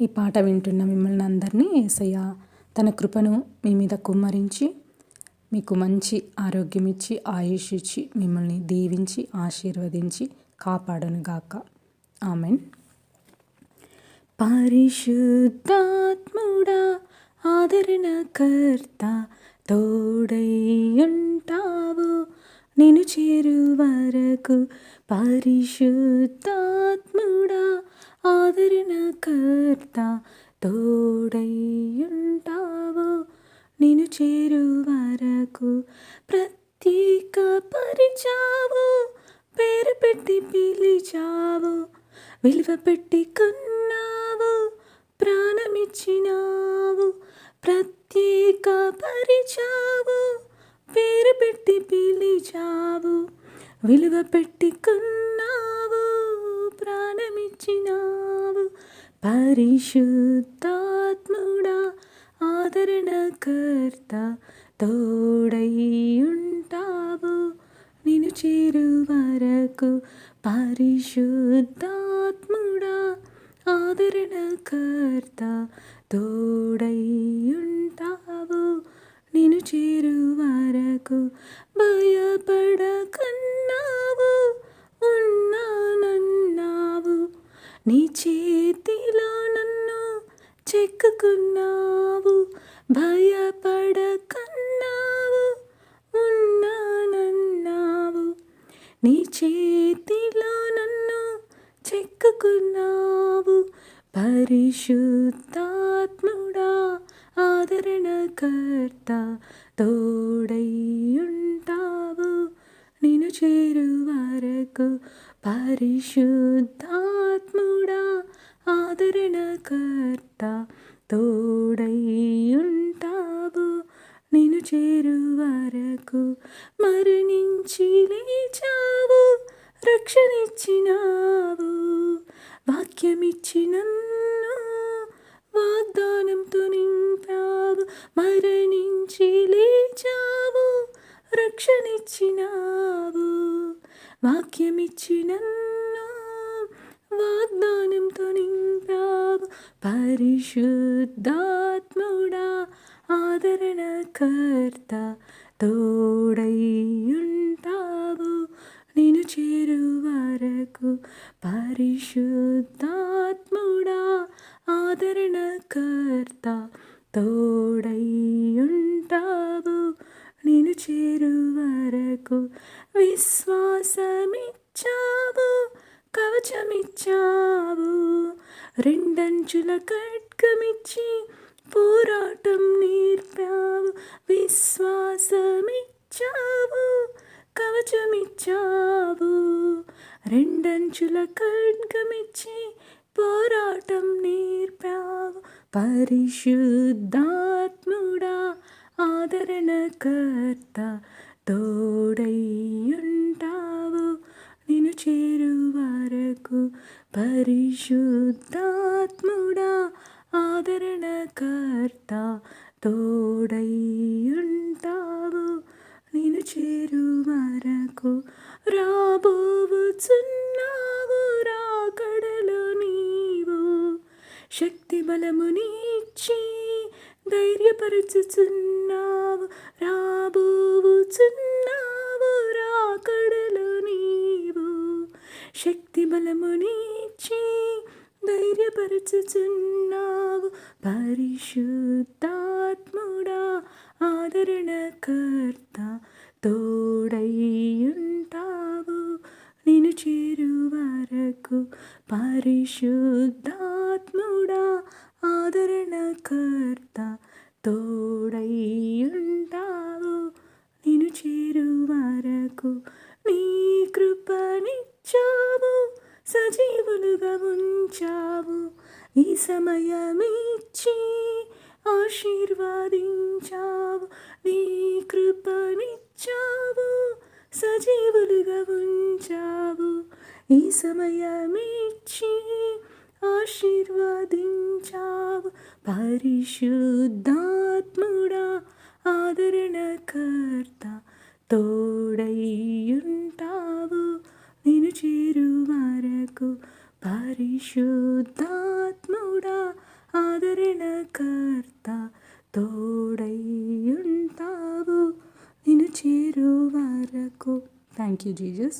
ఈ పాట వింటున్న మిమ్మల్ని అందరినీ ఏసయ్య తన కృపను మీ మీద కుమ్మరించి మీకు మంచి ఆరోగ్యం ఇచ్చి ఆయుష్ ఇచ్చి మిమ్మల్ని దీవించి ఆశీర్వదించి కాపాడనుగాక. ఆమెన్. పరిశుద్ధాత్ముడా ఆదరణకర్త తోడయ్యుంటావు నేను చేరు వరకు పరిశుద్ధాత్ముడా కర్త తోడయ్యుంటావు. నేను చేరు వరకు ప్రత్యేక పరిచావు పేరు పెట్టి పిలిచావు. విలువ పెట్టి కొన్నావు. ప్రాణమిచ్చినావు. ప్రత్యేక పరిచావు పేరు పెట్టి పిలిచావు. విలువ పెట్టి కొన్నావు. ప్రాణమిచ్చినావు. పరిశుద్ధాత్ముడా ఆదరణకర్త తోడై ఉంటావు నేను చేరు వరకు పరిశుద్ధాత్ముడా ఆదరణకర్త తోడై నీ చేతిలో నన్ను చెక్కుకున్నావు భయపడకన్నావు ఉన్నానన్నావు. నీ చేతిలో నన్ను చెక్కుకున్నావు పరిశుద్ధాత్ముడా ఆదరణకర్త తోడయ్యుంటావు నేను చేరు వరకు పరిశుద్ధ ఆదరణకర్త తోడయ్యుంటావు. నేను చేరు వరకు మరణించి లేచావు. రక్షణిచ్చినావు. వాక్యమిచ్చి నన్ను వాగ్దానంతో నింపావు. మరణించి లేచావు. రక్షణిచ్చినావు. వాక్యమిచ్చి నన్ను వాగ్దానంతో నింపావు పరిశుద్ధాత్ముడా ఆదరణకర్త తోడయ్యుంటావు నేను చేరు వరకు పరిశుద్ధాత్ముడా ఆదరణకర్త తోడయ్యుంటావు నేను చేరు వరకు విశ్వాసమిచ్చావు కవచమిచ్చావు. రెండంచుల ఖడ్గమిచ్చి పోరాటం నేర్పావు. విశ్వాసమిచ్చావు. కవచమిచ్చావు. రెండంచుల ఖడ్గమిచ్చి పోరాటం నేర్పావు. పరిశుద్ధాత్ముడా ఆదరణకర్త తోడై పరిశుద్ధాత్ముడా ఆదరణకర్త తోడయ్యుంటావు నేను చేరు వరకు రాబోవుచున్నావు. రాకడలో నీవు. శక్తి బలమునిచ్చి ధైర్యపరచుచున్నావు. రాబోవుచున్నావు. రాకడలో నీవు. శక్తి బలమునిచ్చి ధైర్యపరచుచున్నావు పరిశుద్ధాత్ముడా ఆదరణకర్త తోడయ్యుంటావు. నేను చేరు వరకు పరిశుద్ధాత్ముడా ఆదరణకర్త తోడయ్యుంటావు. నేను చేరు వరకు నీ కృపనిచ్చావు. సజీవులుగా ఉంచావు. ఈ సమయమిచ్చి ఆశీర్వాదించావు నీ కృపనిచ్చావు సజీవులుగా ఉంచావు. ఈ సమయమిచ్చి ఆశీర్వాదించావు పరిశుద్ధాత్ముడా ఆదరణకర్త తో నేను చేరు వరకు పరిశుద్ధాత్ముడా ఆదరణకర్త తోడై ఉంటావు నేను చేరు వరకు థ్యాంక్ యూ జీజస్